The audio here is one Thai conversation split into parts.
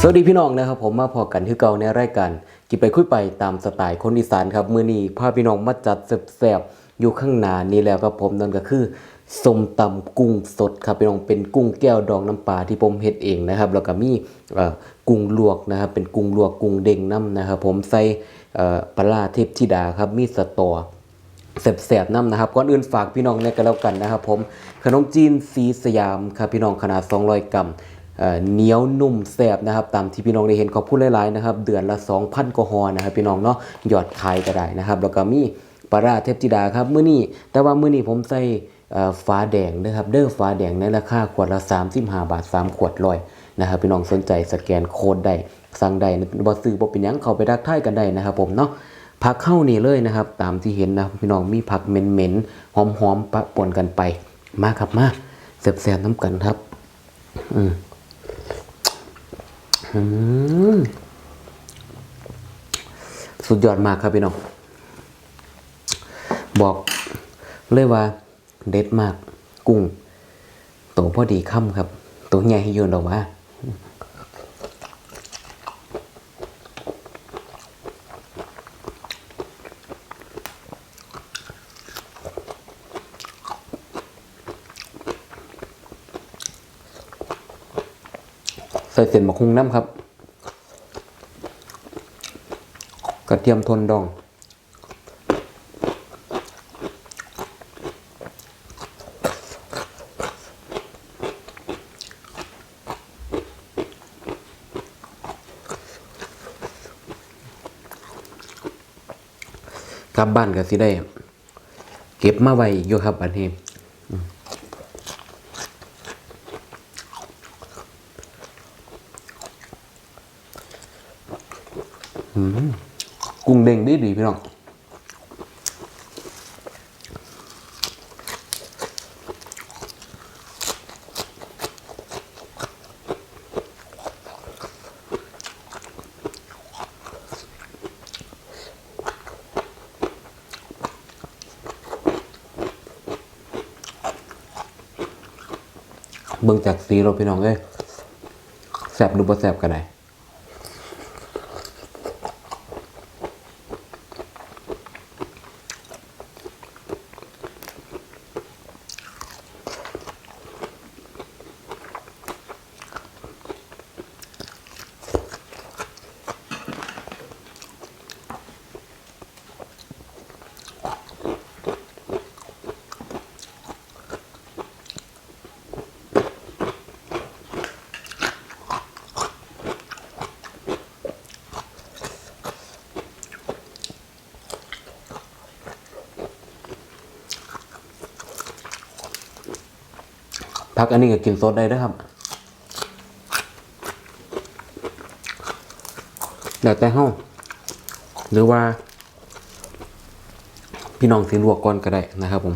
สวัสดีพี่น้องนะครับผมมาพอกันที่เก่าในรายการกินไปคุยไปตามสไตล์คนอีสานครับมือนี้พาพี่น้องมาจัดแซ่บๆอยู่ข้างหน้านี้แล้วครับผมนั่นก็คือส้มตำกุ้งสดครับพี่น้องเป็นกุ้งแก้วดองน้ำปลาที่ผมเฮ็ดเองนะครับแล้วก็มีกุ้งลวกนะครับเป็นกุ้งลวกกุ้งเด้งน้ำนะครับผมใส่ปลาร้าเทพธิดาครับมีสตอแสบๆน้ำนะครับก่อนอื่นฝากพี่น้องเนี่ยกันแล้วกันนะครับผมขนมจีนสีสยามครับพี่น้องขนาด 200 กรัม เหนียวนุ่มแสบนะครับตามที่พี่น้องได้เห็นขอบคุณหลายๆนะครับเดือนละ 2,000กว่าฮอนะครับพี่น้องเนาะยอดขายก็ได้นะครับแล้วก็มีปลาราเทพธิดาครับมื้อนี้แต่ว่ามื้อนี้ผมใส่ฟ้าแดงนะครับเด้อฟ้าแดงในราคาขวดละ35บาท 3 ขวดร้อยนะครับพี่น้องสนใจสแกนโค้ดได้สั่งได้บ่ซื้อบ่เป็นหยังเข้าไปทักทายกันได้นะครับผมเนาะผักเข้านี่เลยนะครับ ตามที่เห็นนะพี่น้องมีผักเหม็นๆหอมๆปะปนกันไป มาครับมาแซ่บๆน้ำกันครับ อือืม สุดยอดมากครับพี่น้อง บอกเลยว่าเด็ดมาก กุ้ง โตพอดีค่ำครับ ตัวใหญ่ให้ยืนออกมา ใส่เส้นมะคุงน้ำครับ กระเทียมทนดอง กลับบ้านก็สิได้ เก็บมาไว้อยู่ครับอันนี้ กุ้งเด้งดีดีพี่น้องเบิ่งจากสีเราพี่น้องเอ้ยแสบหรือบ่แสบกันไหน พักอันนี้ก็กินสดได้นะครับแล้วแต่เฮาหรือว่า พี่น้องสิลวกก่อนก็ได้นะครับผม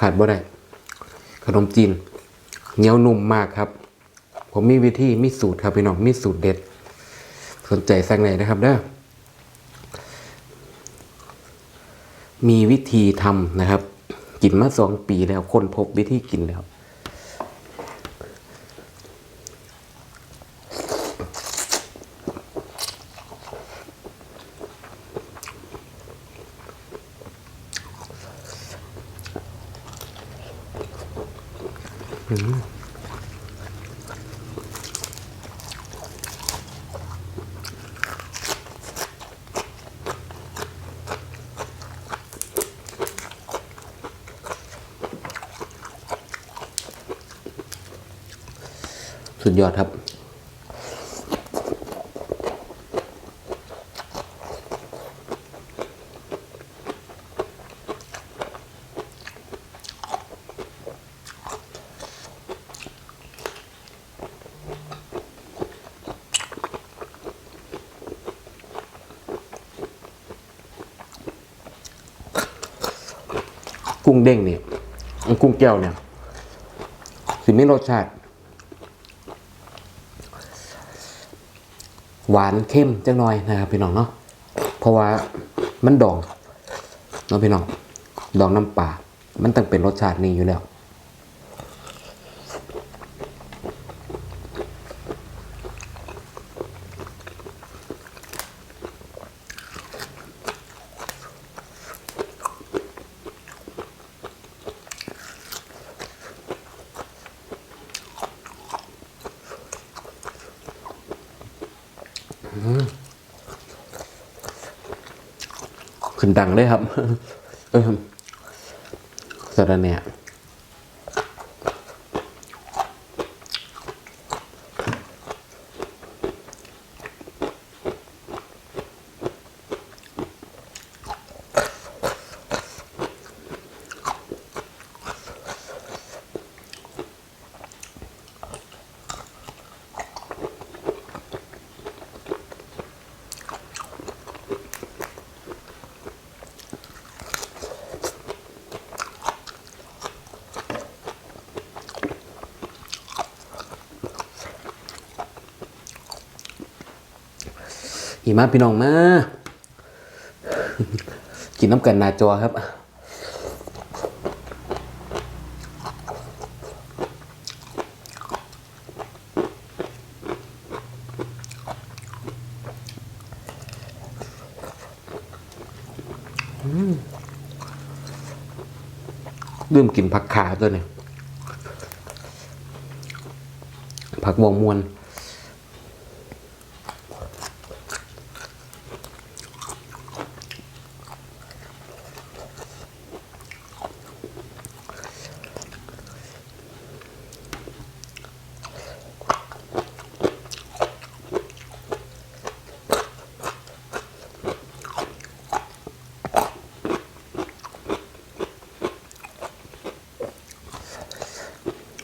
ขาดบ่ได้ขนมจีน เหนียวนุ่มมากครับ ผมมีวิธีมีสูตรครับพี่น้องมีสูตรเด็ด สนใจสั่งไหนนะครับเด้อมีวิธีทำนะครับ กินมาสองปีแล้วคนพบวิธีกินแล้ว สุดยอดครับ กุ้งเด้งเนี่ยกุ้งแก้วเนี่ยสิไมีรสชาติ หวานเข้มจังหน่อยนะครับพี่น้องเนาะเพราะว่ามันดองเนาะพี่น้องดองน้ำปลามันต้องเป็นรสชาตินี้อยู่แล้ว ขึ้นดังเลยครับ เออสะระแหน่ หิมะพี่น้องมา กินน้ำกันนาจอครับลืมกินผักขาตัวเนี่ยผักบวงมวน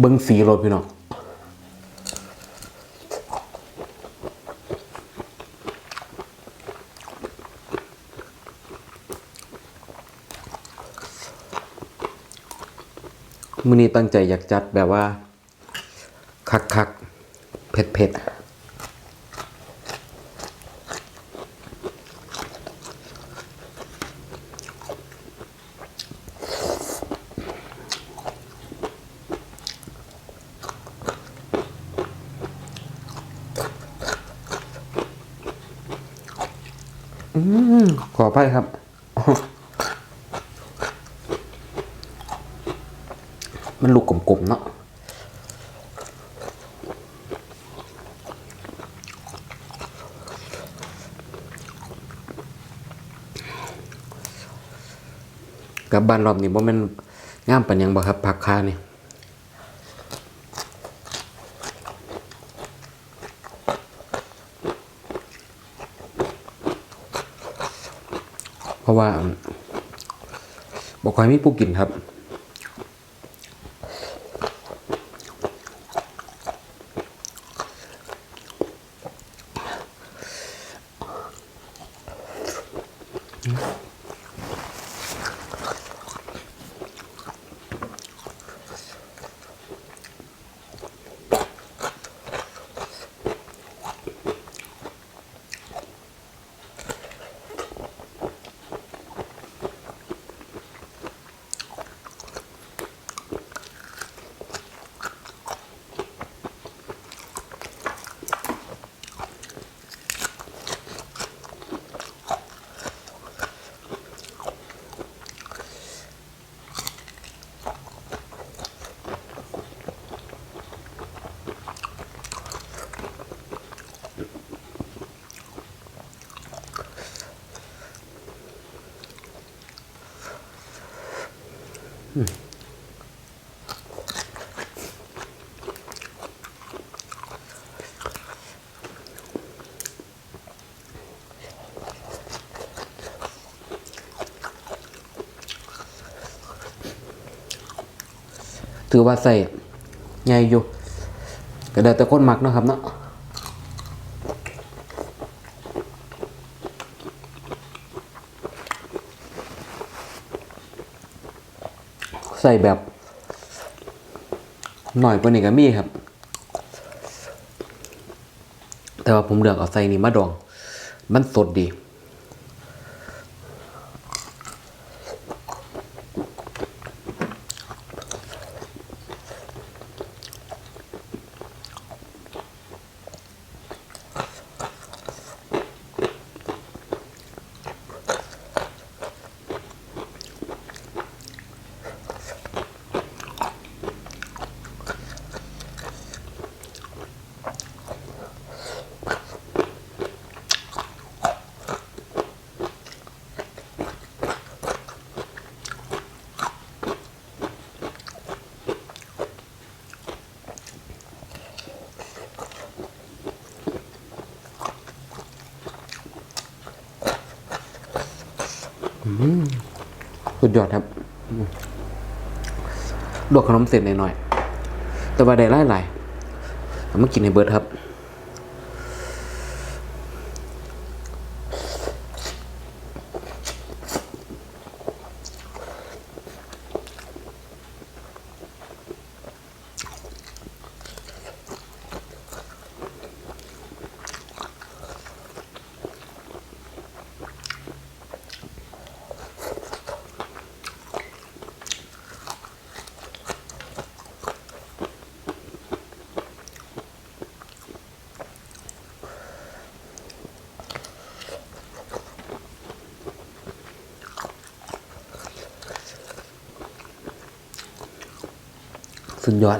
เบิ้งสีรถพี่น้องมือนี้ตั้งใจอยากจัดแบบว่า คักคักๆเผ็ดเผ็ด ๆขออภัยครับ มันลูกกลมๆเนาะกับบ้านรอบนี้บ่แม่นงามปันยังบ่ครับผักคานี่ เพราะว่าบอกคอยมีผู้กินครับ ถือว่าใส่ใหญ่อยู่ก็ได้แต่คนมักเนาะครับเนาะ ใส่แบบ หน่อยกว่านี้ก็มีครับ แต่ว่าผมเลือกเอาใส่นี่มาดอง มันสดดี สุดยอดครับอืมลวกขนมเสร็จหน่อยๆแต่ว่าได้หลายๆเอามากินให้เบิร์ดครับ สุดยอด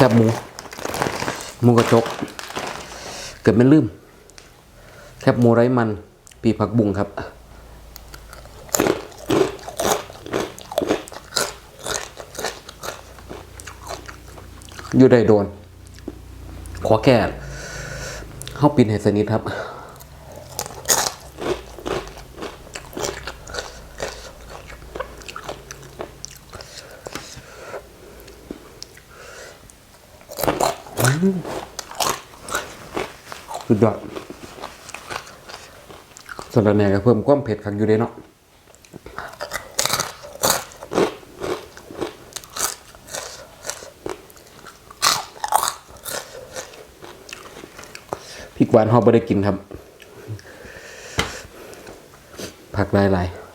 แคบหมูหมูกระจก เกิดไม่ลืม แคบหมูไร้มัน ปีผักบุ้งครับอยู่ได้โดน ขอแค่เข้าปินให้สนิทครับ สุดยอดสำหรับแหน่ก็เพิ่มความเผ็ดขังอยู่เด้เนาะพริกหวานเขาไม่ได้กินครับ ผักหลายๆ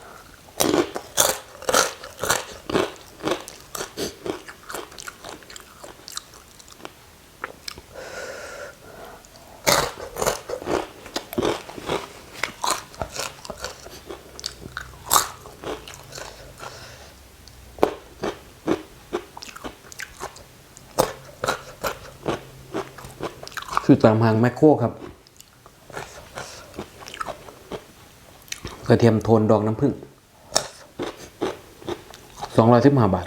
คือตามหางแมคโครครับ กระเทียมโทนดอกน้ำผึ้งสองร้อยสิบห้าบาท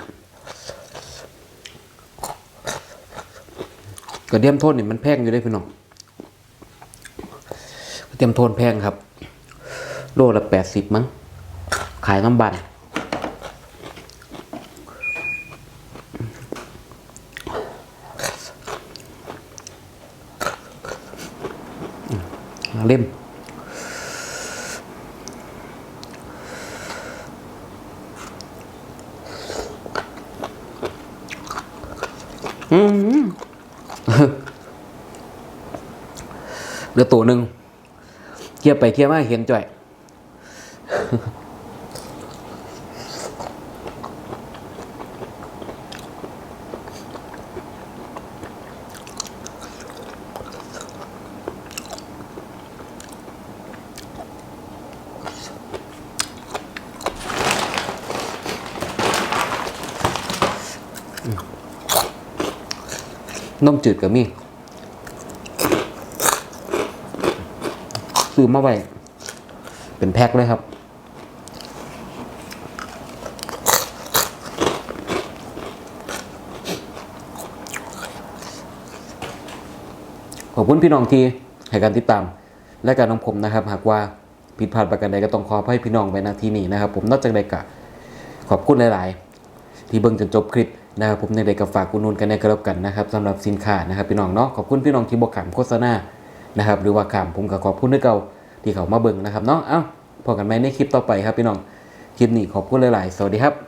กระเทียมโทนนี่มันแพงอยู่ได้พี่น้อง กระเทียมโทนแพงครับ โลละแปดสิบมั้ง ขายน้ำบัน เล่ม อืมเหลือตัวหนึ่งเทียบไปเทียบมาเห็นจ่อย นมจืดกับมีซื้อมาไว้ เป็นแพ็คเลยครับ ขอบคุณพี่น้องที่ให้การติดตาม และการของผมนะครับ หากว่าผิดพลาดประการใดก็ต้องขออภัยพี่น้องไว้ณที่นี้นะครับ ผมนอกจากใดกะขอบคุณหลาย ๆ ที่เบิ่งจนจบคลิป นะครับผมในใดก็ฝากอุดหนุนกันในกระลบกันนะครับสำหรับสินค้านะครับพี่น้องเนาะขอบคุณพี่น้องที่บอกขามโฆษณานะครับหรือว่าขามผมก็ขอบคุณด้วยเก่าที่เขามาเบิ่งนะครับเนาะเอ้าพอกันไหมในคลิปต่อไปครับพี่น้องคลิปนี้ขอบคุณหลาย ๆ สวัสดีครับ